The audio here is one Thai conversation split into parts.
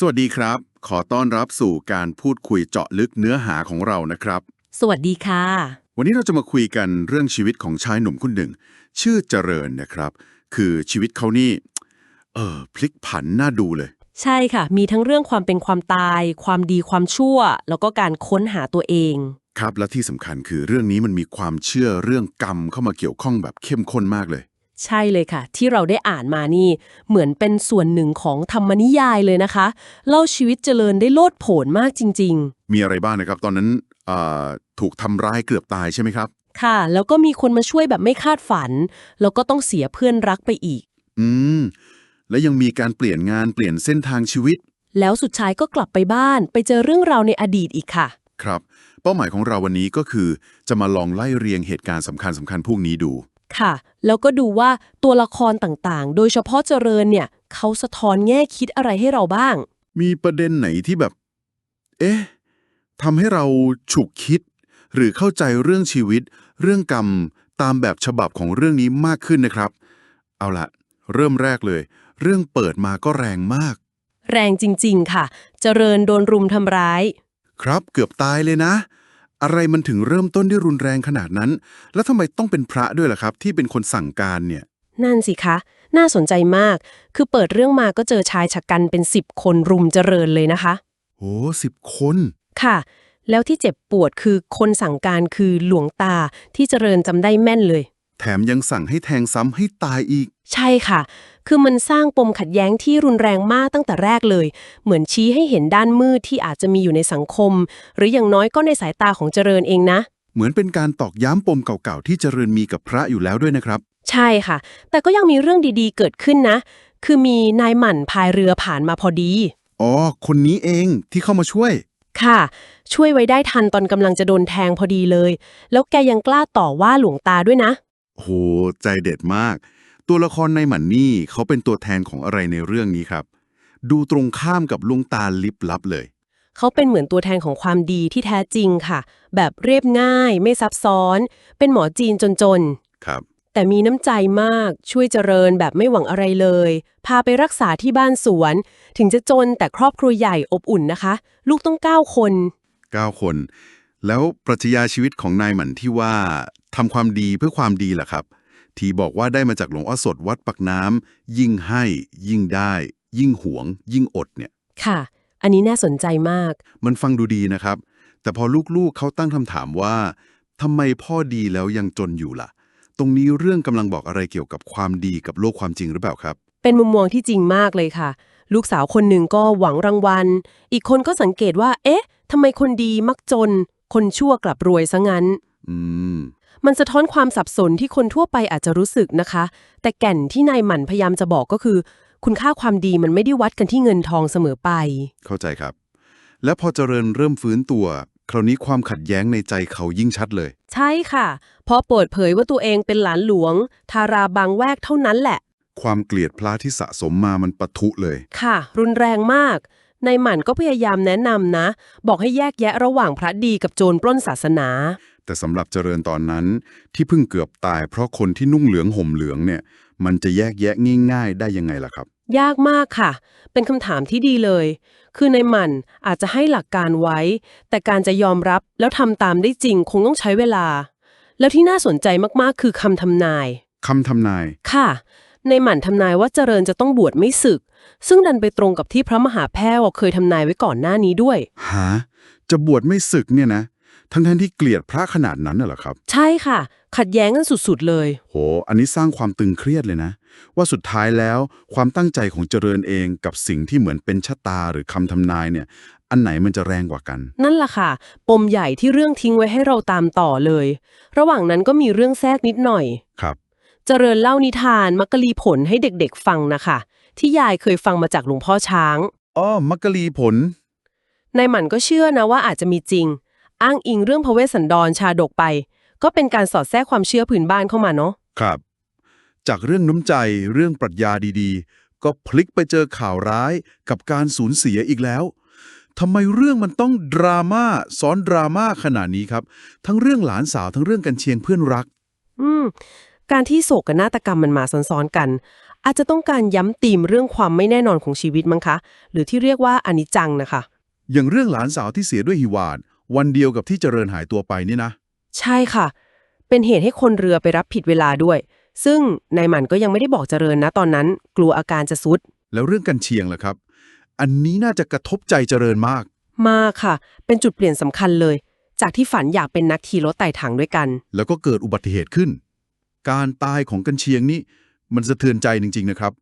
สวัสดีครับ ขอต้อนรับสู่การพูดคุยเจาะลึกเนื้อหาของเรานะครับ สวัสดีค่ะ วันนี้เราจะมาคุยกันเรื่องชีวิตของชายหนุ่มคนหนึ่ง ชื่อเจริญนะครับ คือชีวิตเขานี่ เออพลิกผันน่าดูเลย ใช่ค่ะ มีทั้งเรื่องความเป็นความตาย ความดีความชั่ว แล้วก็การค้นหาตัวเอง ครับและที่สำคัญคือเรื่องนี้มันมีความเชื่อเรื่องกรรมเข้ามาเกี่ยวข้องแบบเข้มข้นมากเลย ใช่เลยค่ะ ที่เราได้อ่านมานี่ เหมือนเป็นส่วนหนึ่งของธรรมนิยายเลยนะคะ เล่าชีวิตเจริญได้โลดโผนมากจริงมีอะไรบ้างนะครับ ตอนนั้นเอ่อถูกทำร้ายเกือบตายใช่ไหมครับๆค่ะ แล้วก็มีคนมาช่วยแบบไม่คาดฝัน แล้วก็ต้องเสียเพื่อนรักไปอีก อืม และยังมีการเปลี่ยนงานเปลี่ยนเส้นทางชีวิต แล้วสุดท้ายก็กลับไปบ้าน ไปเจอเรื่องราวในอดีตอีกค่ะ ครับ เป้าหมายของเราวันนี้ก็คือ จะมาลองไล่เรียงเหตุการณ์สำคัญสำคัญพวกนี้ดู ค่ะ แล้วก็ดูว่าตัวละครต่างๆ โดยเฉพาะเจริญเนี่ยเขาสะท้อนแง่คิดอะไรให้เราบ้าง มีประเด็นไหนที่แบบ เอ๊ะทำให้เราฉุกคิด หรือเข้าใจเรื่องชีวิต เรื่องกรรมตามแบบฉบับของเรื่องนี้มากขึ้นนะครับ เอาละเริ่มแรกเลย เรื่องเปิดมาก็แรงมาก แรงจริง ๆ ค่ะ เจริญโดนรุมทำร้าย ครับเกือบตายเลยนะ อะไรมันถึงเริ่มต้นได้รุนแรงขนาดนั้น แล้วทำไมต้องเป็นพระด้วยล่ะครับ ที่เป็นคนสั่งการเนี่ย นั่นสิคะ น่าสนใจมาก คือเปิดเรื่องมาก็เจอชายชะกันเป็นสิบคนรุมเจริญเลยนะคะโอ้สิบคน ค่ะ แล้วที่เจ็บปวดคือคนสั่งการคือหลวงตาที่เจริญจำได้แม่นเลย แถมยังสั่งให้แทงซ้ำให้ตายอีก ใช่ค่ะ คือมันสร้างปมขัดแย้งที่รุนแรงมากตั้งแต่แรกเลย เหมือนชี้ให้เห็นด้านมืดที่อาจจะมีอยู่ในสังคม หรืออย่างน้อยก็ในสายตาของเจริญเองนะ เหมือนเป็นการตอกย้ำปมเก่าๆที่เจริญมีกับพระอยู่แล้วด้วยนะครับ ใช่ค่ะ แต่ก็ยังมีเรื่องดีๆ เกิดขึ้นนะ คือมีนายหมั่นพายเรือผ่านมาพอดี อ๋อ คนนี้เองที่เข้ามาช่วย ค่ะ ช่วยไว้ได้ทันตอนกำลังจะโดนแทงพอดีเลย แล้วแกยังกล้าต่อว่าหลวงตาด้วยนะ โหใจเด็ดมาก ตัวละครในหมันนี่เขาเป็นตัวแทนของอะไรในเรื่องนี้ครับ ดูตรงข้ามกับลุงตาลิบลับเลย เขาเป็นเหมือนตัวแทนของความดีที่แท้จริงค่ะ แบบเรียบง่าย ไม่ซับซ้อน เป็นหมอจีนจนครับๆแต่มีน้ำใจมากช่วยเจริญแบบไม่หวังอะไรเลย พาไปรักษาที่บ้านสวน ถึงจะจนแต่ครอบครัวใหญ่อบอุ่นนะคะ ลูกต้องเก้าคน 9 คน แล้วปรัชญาชีวิตของนายหมันที่ว่า ทำความดีเพื่อความดีล่ะครับ ที่บอกว่าได้มาจากหลวงอ้อสดวัดปักน้ำยิ่งให้ ยิ่งได้ ยิ่งหวง ยิ่งอดเนี่ย ค่ะ อันนี้น่าสนใจมาก มันฟังดูดีนะครับ แต่พอลูกๆเขาตั้งคำถามว่าทำไมพ่อดีแล้วยังจนอยู่ล่ะ ตรงนี้เรื่องกำลังบอกอะไรเกี่ยวกับความดีกับโลกความจริงหรือเปล่าครับ เป็นมุมมองที่จริงมากเลยค่ะ ลูกสาวคนหนึ่งก็หวังรางวัล อีกคนก็สังเกตว่า เอ๊ะทำไมคนดีมักจน คนชั่วกลับรวยซะงั้น อืม มันสะท้อนความสับสนที่คนทั่วไปอาจจะรู้สึกนะคะ แต่แก่นที่นายหมั่นพยายามจะบอกก็คือ คุณค่าความดีมันไม่ได้วัดกันที่เงินทองเสมอไป เข้าใจครับ แล้วพอเจริญเริ่มฟื้นตัว คราวนี้ความขัดแย้งในใจเขายิ่งชัดเลย ใช่ค่ะพอเปิดเผยว่าตัวเองเป็นหลานหลวง ทาราบางแวกเท่านั้นแหละ ความเกลียดพระที่สะสมมามันปะทุเลย ค่ะ รุนแรงมากนายหมั่นก็พยายามแนะนำนะ บอกให้แยกแยะระหว่างพระดีกับโจรปล้นศาสนา แต่สำหรับเจริญตอนนั้น ที่เพิ่งเกือบตายเพราะคนที่นุ่งเหลืองห่มเหลืองเนี่ย มันจะแยกแยะง่ายๆ ได้ยังไงล่ะครับ ยากมากค่ะ เป็นคำถามที่ดีเลย คือในายหมันอาจจะให้หลักการไว้ แต่การจะยอมรับแล้วทำตามได้จริงคงต้องใช้เวลา แล้วที่น่าสนใจมากๆ คือคำทำนายคำทำนาย ค่ะ ในายหมันทำนายว่าเจริญจะต้องบวชไม่ศึก ซึ่งดันไปตรงกับที่พระมหาแพร่เคยทำนายไว้ก่อนหน้านี้ด้วย หา จะบวชไม่ศึกเนี่ยนะ ทั้งท่านที่เกลียดพระขนาดนั้นน่ะเหรอครับ ใช่ค่ะ ขัดแย้งกันสุดๆเลย โห อันนี้สร้างความตึงเครียดเลยนะ ว่าสุดท้ายแล้วความตั้งใจของเจริญเองกับสิ่งที่เหมือนเป็นชะตาหรือคำทำนายเนี่ย อันไหนมันจะแรงกว่ากัน นั่นล่ะค่ะ ปมใหญ่ที่เรื่องทิ้งไว้ให้เราตามต่อเลย ระหว่างนั้นก็มีเรื่องแทรกนิดหน่อย ครับ เจริญเล่านิทานมักกะลีผลให้เด็กๆฟังนะคะ ที่ยายเคยฟังมาจากหลวงพ่อช้าง อ้อ มักกะลีผล นายหมันก็เชื่อนะว่าอาจจะมีจริง อ้างอิงเรื่องพระเวสสันดรชาดกไป ก็เป็นการสอดแทรกความเชื่อผืนบ้านเข้ามาเนาะครับ จากเรื่องน้ำใจเรื่องปรัชญาดีๆ ก็พลิกไปเจอข่าวร้ายกับการสูญเสียอีกแล้วทำไมเรื่องมันต้องดราม่าซ้อนดราม่าขนาดนี้ครับ ทั้งเรื่องหลานสาวทั้งเรื่องกันเชียงเพื่อนรัก อืม การที่โศกกับนาฏกรรมมันมาซ้อนๆกัน อาจจะต้องการย้ำตีมเรื่องความไม่แน่นอนของชีวิตมั้งคะ หรือที่เรียกว่าอนิจจังนะคะ อย่างเรื่องหลานสาวที่เสียด้วยหิวาด วันเดียวกับที่เจริญหายตัวไปนี่นะ ใช่ค่ะ เป็นเหตุให้คนเรือไปรับผิดเวลาด้วย ซึ่งนายหมันก็ยังไม่ได้บอกเจริญนะตอนนั้น กลัวอาการจะซุด แล้วเรื่องกันเชียงล่ะครับ อันนี้น่าจะกระทบใจเจริญมาก มากค่ะ เป็นจุดเปลี่ยนสำคัญเลย จากที่ฝันอยากเป็นนักขี่รถไต่ถังด้วยกัน แล้วก็เกิดอุบัติเหตุขึ้น การตายของกันเชียงนี่มันสะเทือนใจจริง ๆ นะครับ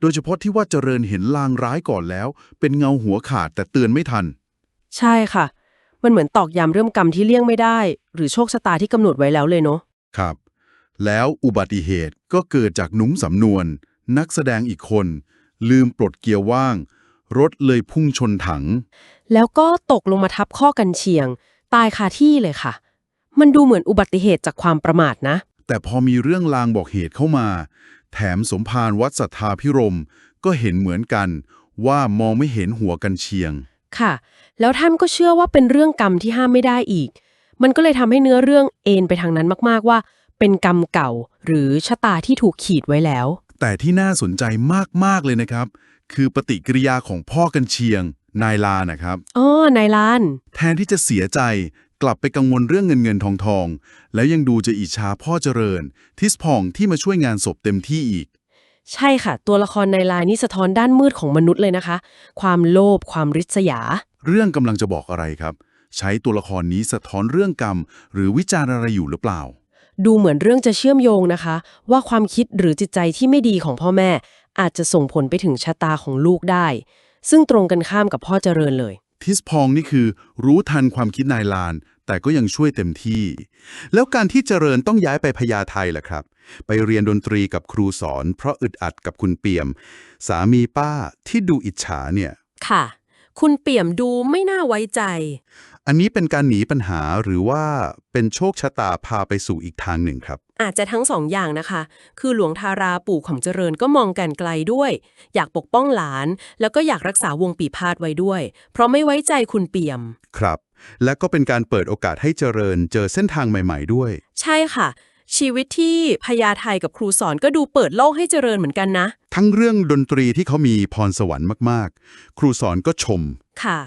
โดยเฉพาะที่ว่าเจริญเห็นลางร้ายก่อนแล้ว เป็นเงาหัวขาดแต่เตือนไม่ทัน ใช่ค่ะ มันเหมือนตอกย้ำเรื่องกรรมที่เลี่ยงไม่ได้ หรือโชคชะตาที่กำหนดไว้แล้วเลยเนาะครับ แล้วอุบัติเหตุก็เกิดจากหนุ้มสำนวน นักแสดงอีกคน ลืมปลดเกียร์ว่าง รถเลยพุ่งชนถัง แล้วก็ตกลงมาทับข้อกันเชียง ตายคาที่เลยค่ะ มันดูเหมือนอุบัติเหตุจากความประมาทนะ แต่พอมีเรื่องลางบอกเหตุเข้ามา แถมสมภารวัดสัทธาพิรมย์ก็เห็นเหมือนกันว่ามองไม่เห็นหัวกันเชียง ค่ะ แล้วท่านก็เชื่อว่าเป็นเรื่องกรรมที่ห้ามไม่ได้อีก มันก็เลยทำให้เนื้อเรื่องเอนไปทางนั้นมากๆว่า เป็นกรรมเก่า หรือชะตาที่ถูกขีดไว้แล้ว แต่ที่น่าสนใจมากๆเลยนะครับ คือปฏิกิริยาของพ่อกันเชียง นายลานะครับอ๋อนายลาน แทนที่จะเสียใจกลับไปกังวลเรื่องเงินเงินทองทอง แล้วยังดูจะอิจฉาพ่อเจริญ ทิสพองที่มาช่วยงานศพเต็มที่อีก ใช่ค่ะ ตัวละครนายลานนี่สะท้อนด้านมืดของมนุษย์เลยนะคะ ความโลภความริษยา เรื่องกำลังจะบอกอะไรครับ ใช้ตัวละครนี้สะท้อนเรื่องกรรม หรือวิจารณ์อะไรอยู่หรือเปล่า ดูเหมือนเรื่องจะเชื่อมโยงนะคะ ว่าความคิดหรือจิตใจที่ไม่ดีของพ่อแม่ อาจจะส่งผลไปถึงชะตาของลูกได้ ซึ่งตรงกันข้ามกับพ่อเจริญเลย ทิสพองนี่คือ รู้ทันความคิดนายลาน แต่ก็ยังช่วยเต็มที่ แล้วการที่เจริญต้องย้ายไปพญาไทล่ะครับ ไปเรียนดนตรีกับครูสอน เพราะอึดอัดกับคุณเปี่ยม สามีป้าที่ดูอิจฉาเนี่ย ค่ะ คุณเปี่ยมดูไม่น่าไว้ใจ อันนี้เป็นการหนีปัญหาหรือว่าเป็นโชคชะตาพาไปสู่อีกทางหนึ่งครับ อาจจะทั้งสองอย่างนะคะ คือหลวงทาราปู่ของเจริญก็มองกันไกลด้วย อยากปกป้องหลาน แล้วก็อยากรักษาวงปีพาดไว้ด้วย เพราะไม่ไว้ใจคุณเปี่ยม ครับ และก็เป็นการเปิดโอกาสให้เจริญเจอเส้นทางใหม่ ๆ ด้วย ใช่ค่ะ ชีวิตที่พญาไทกับครูสอนก็ดูเปิดโลกให้เจริญเหมือนกันนะ ทั้งเรื่องดนตรีที่เขามีพรสวรรค์มากๆ ครูสอนก็ชม ค่ะ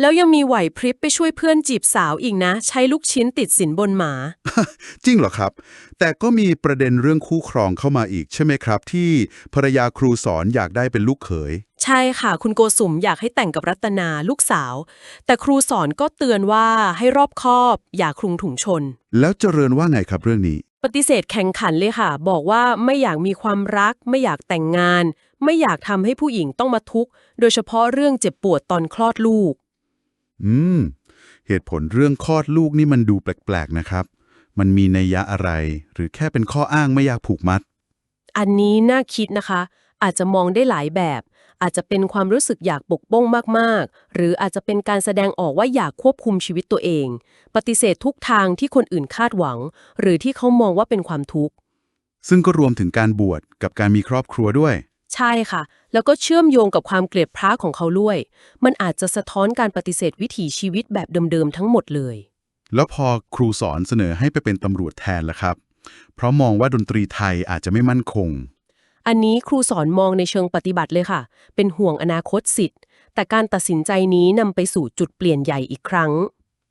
แล้วยังมีไหวพริบไปช่วยเพื่อนจีบสาวอีกนะ ใช้ลูกชิ้นติดสินบนหมา จริงเหรอครับ แต่ก็มีประเด็นเรื่องคู่ครองเข้ามาอีกใช่ไหมครับ ที่ภรรยาครูสอนอยากได้เป็นลูกเขย ใช่ค่ะ คุณโกสุมอยากให้แต่งกับรัตนาลูกสาว แต่ครูสอนก็เตือนว่าให้รอบคอบ อย่าคลุงถุงชน แล้วเจริญว่าไงครับเรื่องนี้ ปฏิเสธแข่งขันเลยค่ะ บอกว่าไม่อยากมีความรัก ไม่อยากแต่งงาน ไม่อยากทำให้ผู้หญิงต้องมาทุกข์ โดยเฉพาะเรื่องเจ็บปวดตอนคลอดลูก อืม เหตุผลเรื่องคลอดลูกนี่มันดูแปลกๆนะครับ มันมีนัยยะอะไร หรือแค่เป็นข้ออ้างไม่อยากผูกมัด อันนี้น่าคิดนะคะ อาจจะมองได้หลายแบบ อาจจะเป็นความรู้สึกอยากปกป้องมากๆ หรืออาจจะเป็นการแสดงออกว่าอยากควบคุมชีวิตตัวเอง ปฏิเสธทุกทางที่คนอื่นคาดหวัง หรือที่เขามองว่าเป็นความทุกข์ซึ่งก็รวมถึงการบวชกับการมีครอบครัวด้วย ใช่ค่ะ แล้วก็เชื่อมโยงกับความเกลียดพระของเขาด้วย มันอาจจะสะท้อนการปฏิเสธวิถีชีวิตแบบเดิมๆทั้งหมดเลย แล้วพอครูสอนเสนอให้ไปเป็นตำรวจแทนล่ะครับ เพราะมองว่าดนตรีไทยอาจจะไม่มั่นคง อันนี้ครูสอนมองในเชิงปฏิบัติเลยค่ะ เป็นห่วงอนาคตสิทธิ์ แต่การตัดสินใจนี้นำไปสู่จุดเปลี่ยนใหญ่อีกครั้ง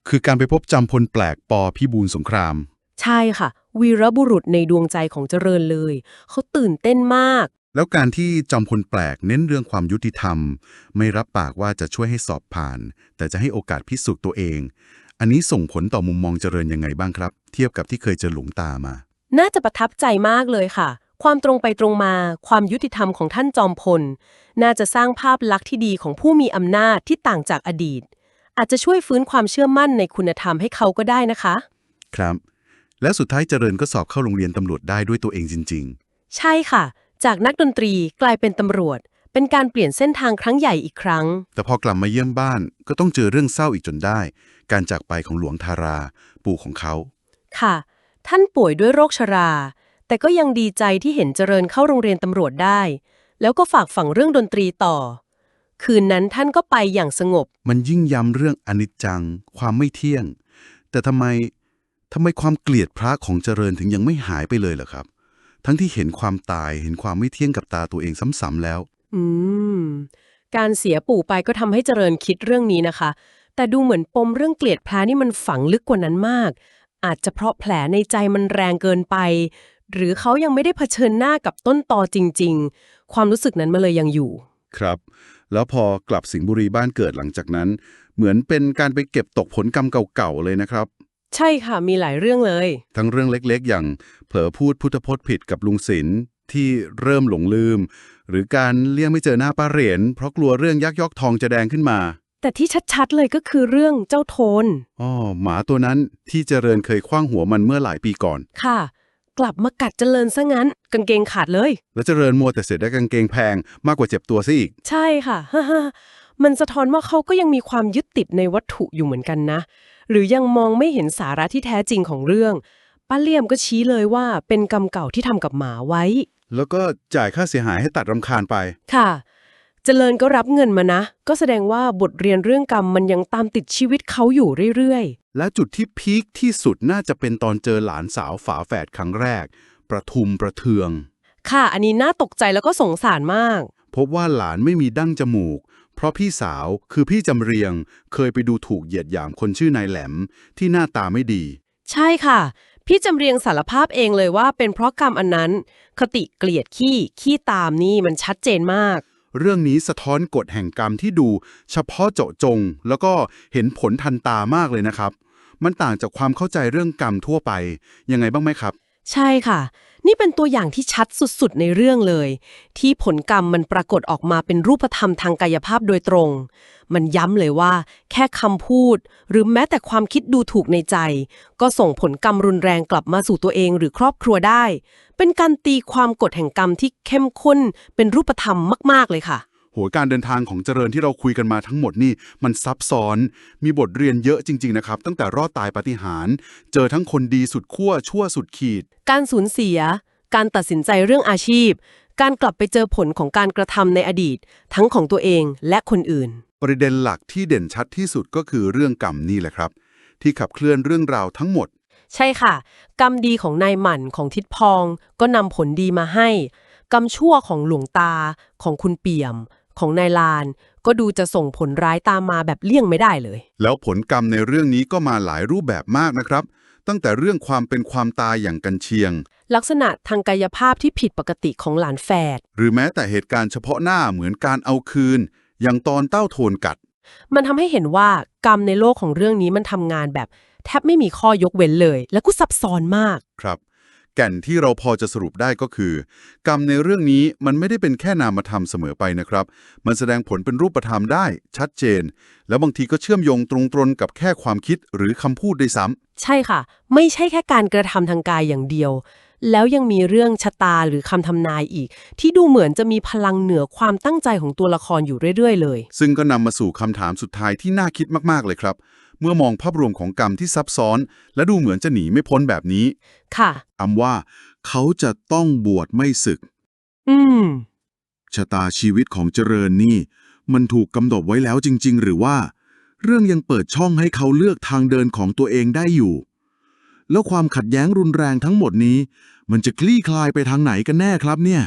คือการไปพบจำพลแปลกปอพิบูลสงคราม ใช่ค่ะ วีรบุรุษในดวงใจของเจริญเลย เขาตื่นเต้นมาก แล้วการที่จำพลแปลกเน้นเรื่องความยุติธรรม ไม่รับปากว่าจะช่วยให้สอบผ่าน แต่จะให้โอกาสพิสูจน์ตัวเอง อันนี้ส่งผลต่อมุมมองเจริญยังไงบ้างครับ เทียบกับที่เคยเจอหลวงตามา น่าจะประทับใจมากเลยค่ะ ความตรงไปตรงมา ความยุติธรรมของท่านจอมพล น่าจะสร้างภาพลักษณ์ที่ดีของผู้มีอำนาจที่ต่างจากอดีต อาจจะช่วยฟื้นความเชื่อมั่นในคุณธรรมให้เขาก็ได้นะคะ ครับ และสุดท้ายเจริญก็สอบเข้าโรงเรียนตำรวจได้ด้วยตัวเองจริงใช่ค่ะ จากนักดนตรีกลายเป็นตำรวจ เป็นการเปลี่ยนเส้นทางครั้งใหญ่อีกครั้งๆแต่พอกลับมาเยี่ยมบ้านก็ต้องเจอเรื่องเศร้าอีกจนได้ การจากไปของหลวงทารา ปู่ของเขา ค่ะ ท่านป่วยด้วยโรคชรา แต่ก็ยังดีใจที่เห็นเจริญเข้าโรงเรียนตำรวจได้ แล้วก็ฝากฝังเรื่องดนตรีต่อ คืนนั้นท่านก็ไปอย่างสงบ มันยิ่งย้ำเรื่องอนิจจัง ความไม่เที่ยง แต่ทำไมทำไมความเกลียดพระของเจริญถึงยังไม่หายไปเลยเหรอครับ ทั้งที่เห็นความตายเห็นความไม่เที่ยงกับตาตัวเองซ้ำๆแล้ว อืม การเสียปู่ไปก็ทำให้เจริญคิดเรื่องนี้นะคะ แต่ดูเหมือนปมเรื่องเกลียดแผลนี่มันฝังลึกกว่านั้นมาก อาจจะเพราะแผลในใจมันแรงเกินไป หรือเขายังไม่ได้เผชิญหน้ากับต้นตอจริง ๆ ความรู้สึกนั้นมาเลยยังอยู่ ครับ แล้วพอกลับสิงห์บุรีบ้านเกิดหลังจากนั้น เหมือนเป็นการไปเก็บตกผลกรรมเก่าๆเลยนะครับ ใช่ค่ะ มีหลายเรื่องเลย ทั้งเรื่องเล็กๆ อย่างเผลอพูดพุทธพจน์ผิดกับลุงศิลป์ที่เริ่มหลงลืม หรือการเลี่ยงไม่เจอหน้าป้าเหรียญเพราะกลัวเรื่องยักยอกทองจะแดงขึ้นมา แต่ที่ชัดๆเลยก็คือเรื่องเจ้าโทน อ๋อหมาตัวนั้นที่เจริญเคยคว้างหัวมันเมื่อหลายปีก่อน ค่ะ กลับมากัดเจริญซะงั้น กางเกงขาดเลย แล้วเจริญมัวแต่เสียได้กางเกงแพงมากกว่าเจ็บตัวซะอีก ใช่ค่ะ มันสะท้อนว่าเขาก็ยังมีความยึดติดในวัตถุอยู่เหมือนกันนะ หรือยังมองไม่เห็นสาระที่แท้จริงของเรื่อง ป้าเลี่ยมก็ชี้เลยว่าเป็นกรรมเก่าที่ทำกับหมาไว้ แล้วก็จ่ายค่าเสียหายให้ตัดรำคาญไป ค่ะเจริญก็รับเงินมานะ ก็แสดงว่าบทเรียนเรื่องกรรมมันยังตามติดชีวิตเขาอยู่เรื่อยและจุดที่พีคที่สุดน่าจะเป็นตอนเจอหลานสาวฝาแฝดครั้งแรก ประทุมประเทืองๆค่ะ อันนี้น่าตกใจแล้วก็สงสารมาก พบว่าหลานไม่มีดั้งจมูก เพราะพี่สาวคือพี่จำเรียงเคยไปดูถูกเหยียดหยามคนชื่อนายแหลมที่หน้าตาไม่ดี ใช่ค่ะ พี่จำเรียงสารภาพเองเลยว่าเป็นเพราะกรรมอันนั้น คติเกลียดขี้ขี้ตามนี่มันชัดเจนมาก เรื่องนี้สะท้อนกฎแห่งกรรมที่ดู เฉพาะเจาะจง แล้วก็เห็นผลทันตามากเลยนะครับ มันต่างจากความเข้าใจเรื่องกรรมทั่วไปยังไงบ้างไหมครับ ใช่ค่ะ นี่เป็นตัวอย่างที่ชัดสุดๆ ในเรื่องเลย ที่ผลกรรมมันปรากฏออกมาเป็นรูปธรรมทางกายภาพโดยตรง มันย้ำเลยว่า แค่คำพูด หรือแม้แต่ความคิดดูถูกในใจ ก็ส่งผลกรรมรุนแรงกลับมาสู่ตัวเองหรือครอบครัวได้ เป็นการตีความกฎแห่งกรรมที่เข้มข้นเป็นรูปธรรมมาก ๆเลยค่ะ หยการเดินทางของเจริญที่เราคุยกันมาทั้งหมดนี่มันซับซ้อน มีบทเรียนเยอะจริง ๆ นะครับ ตั้งแต่รอดตายปาฏิหาริย์เจอทั้งคนดีสุดขั้วชั่วสุดขีด การสูญเสีย การตัดสินใจเรื่องอาชีพ การกลับไปเจอผลของการกระทำในอดีต ทั้งของตัวเองและคนอื่น ประเด็นหลักที่เด่นชัดที่สุดก็คือเรื่องกรรมนี่แหละครับ ที่ขับเคลื่อนเรื่องราวทั้งหมด ใช่ค่ะ กรรมดีของนายหมั่นของทิดพอง ก็นำผลดีมาให้ กรรมชั่วของหลวงตาของคุณเปี่ยม ของนายลาน ก็ดูจะส่งผลร้ายตามมาแบบเลี่ยงไม่ได้เลย แล้วผลกรรมในเรื่องนี้ก็มาหลายรูปแบบมากนะครับ ตั้งแต่เรื่องความเป็นความตายอย่างกันเชียง ลักษณะทางกายภาพที่ผิดปกติของหลานแฝดหรือแม้แต่เหตุการณ์เฉพาะหน้าเหมือนการเอาคืน อย่างตอนเต้าโทนกัด มันทำให้เห็นว่ากรรมในโลกของเรื่องนี้มันทำงานแบบ แทบไม่มีข้อยกเว้นเลย และก็ซับซ้อนมาก ครับ แก่นที่เราพอจะสรุปได้ก็คือ กรรมในเรื่องนี้มันไม่ได้เป็นแค่นามธรรมเสมอไปนะครับ มันแสดงผลเป็นรูปธรรมได้ชัดเจน แล้วบางทีก็เชื่อมโยงตรงตรนกับแค่ความคิดหรือคำพูดด้วยซ้ำใช่ค่ะ ไม่ใช่แค่การกระทำทางกายอย่างเดียว แล้วยังมีเรื่องชะตาหรือคำทำนายอีก ที่ดูเหมือนจะมีพลังเหนือความตั้งใจของตัวละครอยู่เรื่อย ๆ เลย ซึ่งก็นำมาสู่คำถามสุดท้ายที่น่าคิดมากๆเลยครับ เมื่อมองภาพรวมของกรรมที่ซับซ้อน และดูเหมือนจะหนีไม่พ้นแบบนี้ ค่ะอำว่า เขาจะต้องบวชไม่ศึก อืม ชะตาชีวิตของเจริญนี่ มันถูกกำหนดไว้แล้วจริง ๆ หรือว่า เรื่องยังเปิดช่องให้เขาเลือกทางเดินของตัวเองได้อยู่ แล้วความขัดแย้งรุนแรงทั้งหมดนี้ มันจะคลี่คลายไปทางไหนกันแน่ครับเนี่ย